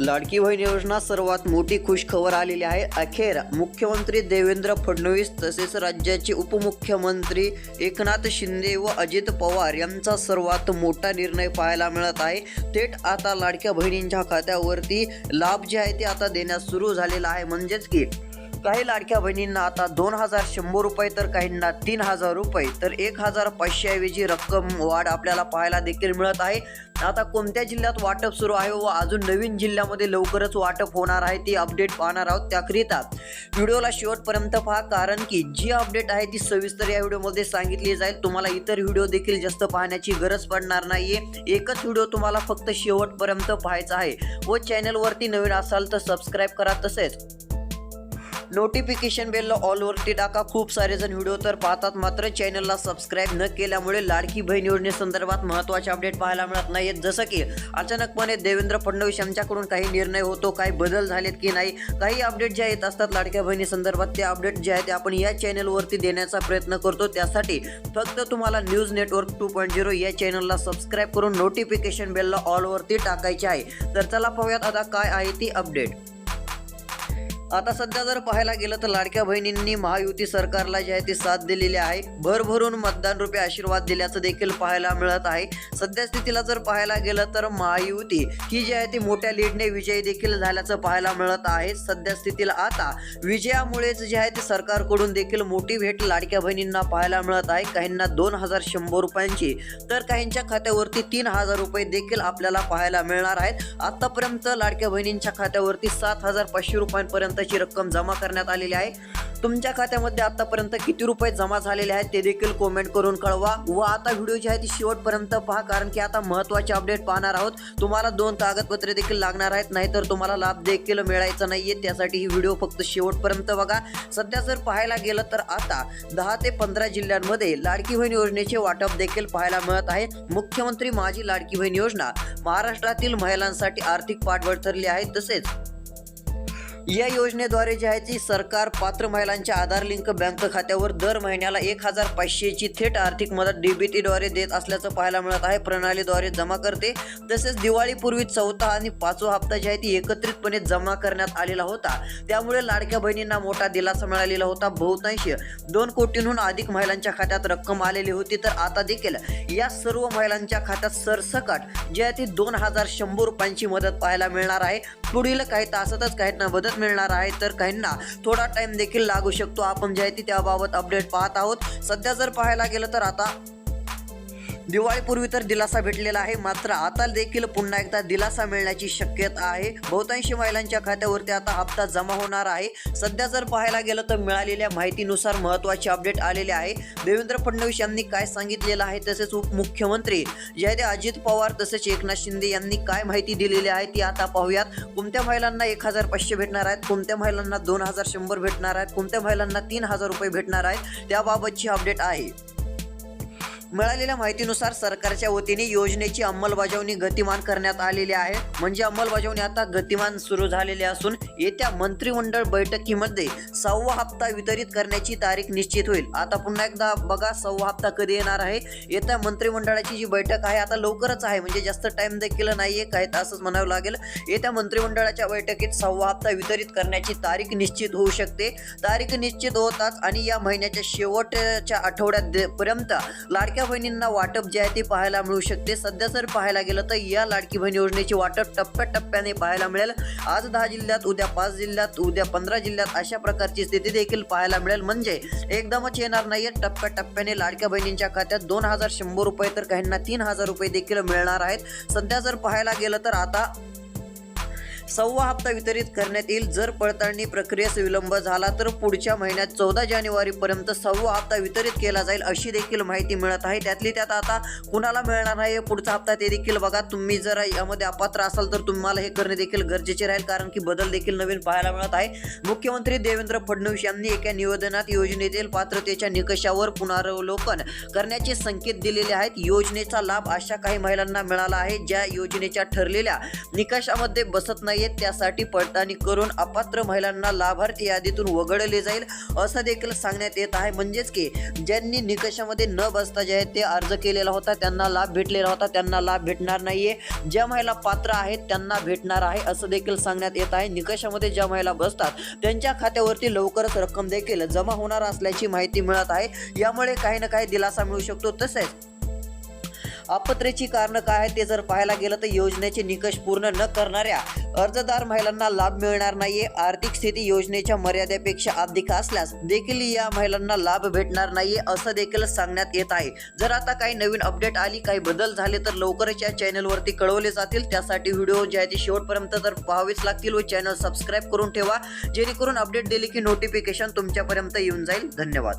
लाडकी बहीण योजना सर्वात मोठी खुशखबर आलेली आहे. अखेर मुख्यमंत्री देवेंद्र फडणवीस तसेच राज्याचे उपमुख्यमंत्री एकनाथ शिंदे व अजित पवार यांचा सर्वात मोठा निर्णय पाहायला मिळत आहे. थेट आता लाडक्या बहिणींच्या खात्यावरती लाभ जे आहे ते आता देण्यास सुरू झालेला आहे. म्हणजेच की काही लाडक्या बहिणींना आता दोन हजार शंभर रुपये तर काहींना तीन हजार रुपये तर एक हजार पाचशे ऐवजी रक्कम वाढ आपल्याला पाहायला देखील मिळत आहे. आता कोणत्या जिल्ह्यात वाटप सुरू आहे व अजून नवीन जिल्ह्यामध्ये लवकरच वाटप होणार आहे ती अपडेट पाहणार आहोत त्याकरिता. व्हिडिओला शेवटपर्यंत पहा कारण की जी अपडेट आहे ती सविस्तर या व्हिडिओमध्ये सांगितली जाईल. तुम्हाला इतर व्हिडिओ देखील जास्त पाहण्याची गरज पडणार नाहीये. एकच व्हिडिओ तुम्हाला फक्त शेवटपर्यंत पाहायचा आहे व चॅनलवरती नवीन असाल तर सबस्क्राईब करा तसेच. नोटिफिकेशन बेलला ऑलवरती टाका. खूप सारे जण व्हिडिओ तर पाहतात. मात्र चॅनलला सबस्क्राईब न केल्यामुळे लाडकी बहीण योजनेसंदर्भात महत्त्वाचे अपडेट पाहायला मिळत नाहीत. जसं की अचानकपणे देवेंद्र फडणवीस यांच्याकडून काही निर्णय होतो काही बदल झालेत की नाही काही अपडेट जे येत असतात लाडक्या बहिणी संदर्भात ते अपडेट जे आहेत ते आपण या चॅनलवरती देण्याचा प्रयत्न करतो. त्यासाठी फक्त तुम्हाला news network two point zero या चॅनलला सबस्क्राईब करून नोटिफिकेशन बेलला ऑलवरती टाकायचे आहे. तर चला पाहूयात आता काय आहे ती अपडेट आता सध्या जर पाहायला गेलं तर लाडक्या बहिणींनी महायुती सरकारला जे आहे ते साथ दिलेली आहे. भरभरून मतदान रुपये आशीर्वाद दिल्याचं देखील पाहायला मिळत आहे. सध्या स्थितीला जर पाहायला गेलं तर महायुती ही जी आहे ती मोठ्या लीडने विजयी देखील झाल्याचं पाहायला मिळत आहे. सध्या स्थितीला आता विजयामुळेच जे आहे ते सरकारकडून देखील मोठी भेट लाडक्या बहिणींना पाहायला मिळत आहे. काहींना दोन हजार शंभर रुपयांची तर काहींच्या खात्यावरती तीन हजार रुपये देखील आपल्याला पाहायला मिळणार आहेत. आतापर्यंत लाडक्या बहिणींच्या खात्यावरती सात हजार पाचशे रुपयांपर्यंत त्याची रक्कम जमा करण्यात आलेली आहे. तुमच्या खात्यामध्ये आतापर्यंत किती रुपये जमा झालेले आहेत ते देखील कमेंट करून कळवा. व आता व्हिडिओ जी आहे ती शेवटपर्यंत पहा कारण की आता महत्त्वाचे अपडेट पाहणार आहोत. तुम्हाला दोन कागदपत्रे देखील लागणार आहेत नाहीतर तुम्हाला लाभ देखील मिळायचा नाहीये. त्यासाठी ही व्हिडिओ फक्त शेवटपर्यंत बघा. सध्या जर पाहायला गेलं तर आता दहा ते पंधरा जिल्ह्यांमध्ये लाडकी बहीण योजनेचे वाटप देखील पाहायला मिळत आहे. मुख्यमंत्री माझी लाडकी बहीण योजना महाराष्ट्रातील महिलांसाठी आर्थिक पाठबळ ठरली आहे. तसेच या योजनेद्वारे जे आहे ती सरकार पात्र महिलांच्या आधार लिंक बँक खात्यावर दर महिन्याला एक हजार पाचशेची थेट आर्थिक मदत डीबीटीद्वारे देत असल्याचं पाहायला मिळत आहे. प्रणालीद्वारे जमा करते. तसेच दिवाळीपूर्वी चौथा आणि पाचवा हप्ता जे आहे ती एकत्रितपणे जमा करण्यात आलेला होता. त्यामुळे लाडक्या बहिणींना मोठा दिलासा मिळालेला होता बहुतांश. दोन कोटींहून अधिक महिलांच्या खात्यात रक्कम आलेली होती. तर आता देखील या सर्व महिलांच्या खात्यात सरसकट जे आहे ती दोन हजार शंभर रुपयांची मदत पाहायला मिळणार आहे. पुढील काही तासातच काहींना मदत मिळणार आहे तर काहींना थोडा टाइम देखील लागू शकतो. आपण जे आहे ती त्याबाबत अपडेट पाहत आहोत. सध्या जर पाहायला गेलं तर आता दिवाळीपूर्वी तर दिलासा भेटलेला आहे. मात्र आता देखील पुन्हा एकदा दिलासा मिळण्याची शक्यता आहे. बहुतांशी महिलांच्या खात्यावरती आता हप्ता जमा होणार आहे. सध्या जर पाहायला गेलं तर मिळालेल्या माहितीनुसार महत्त्वाचे अपडेट आलेले आहे. देवेंद्र फडणवीस यांनी काय सांगितलेलं आहे तसेच उपमुख्यमंत्री जे अजित पवार तसेच एकनाथ शिंदे यांनी काय माहिती दिलेली आहे ती आता पाहूयात. कोणत्या महिलांना एक हजार पाचशे भेटणार आहेत? कोणत्या महिलांना दोन हजार शंभर भेटणार आहेत? कोणत्या महिलांना तीन हजार रुपये भेटणार आहेत? त्याबाबतची अपडेट आहे. मिळालेल्या माहितीनुसार सरकारच्या वतीने योजनेची अंमलबजावणी गतिमान करण्यात आलेली आहे. म्हणजे अंमलबजावणी आता गतिमान सुरू झालेली असून येत्या मंत्रिमंडळ बैठकीमध्ये सहावा हप्ता वितरित करण्याची तारीख निश्चित होईल. आता पुन्हा एकदा बघा सहावा हप्ता कधी येणार आहे. येत्या मंत्रिमंडळाची जी बैठक आहे आता लवकरच आहे. म्हणजे जास्त टाइम देखील नाहीये काही तासच म्हणावं लागेल. येत्या मंत्रिमंडळाच्या बैठकीत सहावा हप्ता वितरित करण्याची तारीख निश्चित होऊ शकते. तारीख निश्चित होताच आणि या महिन्याच्या शेवटच्या आठवड्यात दे- लाडक्या बहिणींना वाटप जे आहे ते पाहायला मिळू शकते. सध्या जर पाहायला गेलं तर या लाडकी बहीण योजनेचे वाटप टप्प्याटप्प्याने पाहायला मिळेल. आज दहा जिल्ह्यात उद्या पाच जिल्ह्यात उद्या पंधरा जिल्ह्यात अशा प्रकारची स्थिती देखील पाहायला मिळेल. म्हणजे एकदमच येणार नाहीये. टप्प्याटप्प्याने लाडक्या बहिणींच्या खात्यात दोन हजार शंभर रुपये तर काहींना तीन हजार रुपये देखील मिळणार आहेत. सध्या जर पाहायला गेलं तर आता सव्वा हप्ता वितरित करण्यात येईल. जर पडताळणी प्रक्रियेस विलंब झाला तर पुढच्या महिन्यात चौदा जानेवारीपर्यंत सव्वा हप्ता वितरित केला जाईल अशी देखील माहिती मिळत आहे. त्यातली त्यात आता कुणाला मिळणार आहे? पुढचा हप्ता ते देखील बघा. तुम्ही जर यामध्ये अपात्र असाल तर तुम्हाला हे करणे देखील गरजेचे राहील कारण की बदल देखील नवीन पाहायला मिळत आहे. मुख्यमंत्री देवेंद्र फडणवीस यांनी एका निवेदनात योजनेतील पात्रतेच्या निकषावर पुनरावलोकन करण्याचे संकेत दिलेले आहेत. योजनेचा लाभ अशा काही महिलांना मिळाला आहे ज्या योजनेच्या ठरलेल्या निकषामध्ये बसत नाही नाहीयेत त्यासाठी पडताळणी करून अपात्र महिलांना लाभार्थी यादीतून वगळले जाईल असं देखील सांगण्यात येत आहे. म्हणजेच की ज्यांनी निकषामध्ये न बसता जे आहे ते अर्ज केलेला होता त्यांना लाभ भेटलेला होता त्यांना लाभ भेटणार नाहीये. ज्या महिला पात्र आहेत त्यांना भेटणार आहे असं देखील सांगण्यात येत आहे. निकषामध्ये ज्या महिला बसतात त्यांच्या खात्यावरती लवकरच रक्कम देखील जमा होणार असल्याची माहिती मिळत आहे. यामुळे काही ना काही दिलासा मिळू शकतो. तसेच अपत्रेची कारणं काय आहेत ते जर पाहायला गेलं तर योजनेचे निकष पूर्ण न करणाऱ्या अर्जदार महिलांना लाभ मिळणार नाहीये. आर्थिक स्थिती योजनेच्या मर्यादेपेक्षा अधिक असल्यास देखील या महिलांना लाभ भेटणार नाहीये असं देखील सांगण्यात येत आहे. जर आता काही नवीन अपडेट आली काही बदल झाले तर लवकरच या चॅनलवरती कळवले जातील. त्यासाठी व्हिडिओ जे आहे ते शेवटपर्यंत तर पाहावेच लागतील व चॅनल सबस्क्राईब करून ठेवा जेणेकरून अपडेट दिली की नोटिफिकेशन तुमच्यापर्यंत येऊन जाईल. धन्यवाद.